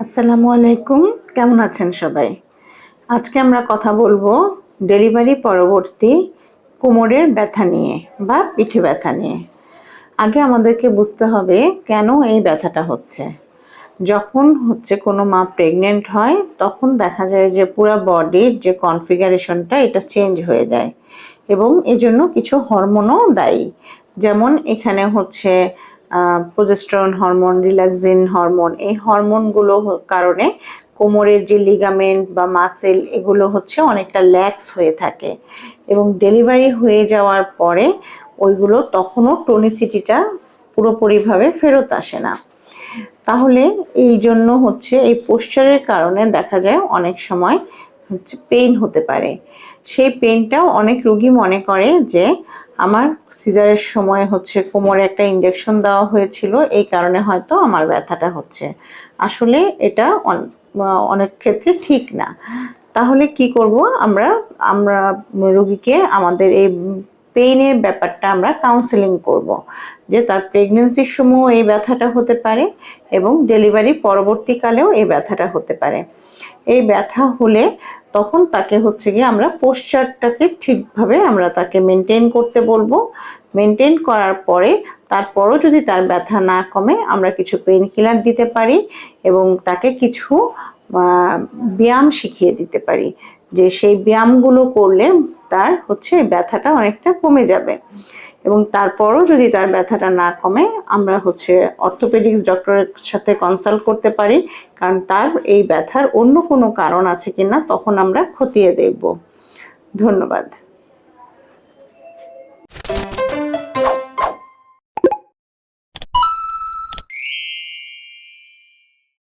আসসালামু আলাইকুম। কেমন আছেন সবাই? আজকে আমরা কথা বলব ডেলিভারি পরবর্তী কোমরের ব্যথা নিয়ে বা পিঠে ব্যথা নিয়ে। আগে আমাদেরকে বুঝতে হবে কেন এই ব্যথাটা হচ্ছে। যখন হচ্ছে কোনো মা প্রেগনেন্ট হয়, তখন দেখা যায় যে পুরো বডির যে কনফিগারেশনটা এটা চেঞ্জ হয়ে যায়। এবং এজন্য কিছু হরমোনও দায়ী। যেমন এখানে হচ্ছে প্রোজেস্টেরন হরমোন রিল্যাক্সিন হরমোন এই হরমোনগুলো কারণে কোমরের যে লিগামেন্ট বা মাসেল এগুলো হচ্ছে অনেকটা ল্যাক্স হয়ে থাকে। এবং ডেলিভারি হয়ে যাওয়ার পরে ওইগুলো তখনও টনিসিটিটা পুরোপুরিভাবে ফেরত আসে না। তাহলে এই জন্য হচ্ছে এই পোস্চারের কারণে দেখা যায় অনেক সময় হচ্ছে পেইন হতে পারে। সেই পেইনটাও অনেক রুগী মনে করে যে আমার সিজারের সময় হচ্ছে কোমরে একটা ইঞ্জেকশন দেওয়া হয়েছিল, এই কারণে হয়তো আমার ব্যথাটা হচ্ছে। আসলে এটা অন- অনেক ক্ষেত্রে ঠিক না। তাহলে কি করব আমরা আমরা রুগীকে আমাদের এই পেইনের ব্যাপারটা আমরা কাউন্সেলিং করব, যে তার প্রেগনেন্সির সময় এই ব্যথাটা হতে পারে এবং ডেলিভারি পরবর্তীকালেও এই ব্যথাটা হতে পারে। এই ব্যথা হলে তখন তাকে হচ্ছে গিয়ে আমরা পোশ্চারটাকে ঠিকভাবে আমরা তাকে মেনটেন করতে বলব। মেনটেন করার পরে তারপরও যদি তার ব্যথা না কমে, আমরা কিছু পেইন কিলার দিতে পারি এবং তাকে কিছু ব্যায়াম শিখিয়ে দিতে পারি যে সেই ব্যায়ামগুলো করলে তার হচ্ছে ব্যথাটা অনেকটা কমে যাবে। এবং তারপরও যদি তার ব্যথাটা না কমে, আমরা হচ্ছে অর্থোপেডিক্স ডক্টরের সাথে কনসাল্ট করতে পারি, কারণ তার এই ব্যথার অন্য কোনো কারণ আছে কি না তখন আমরা খতিয়ে দেখব। ধন্যবাদ।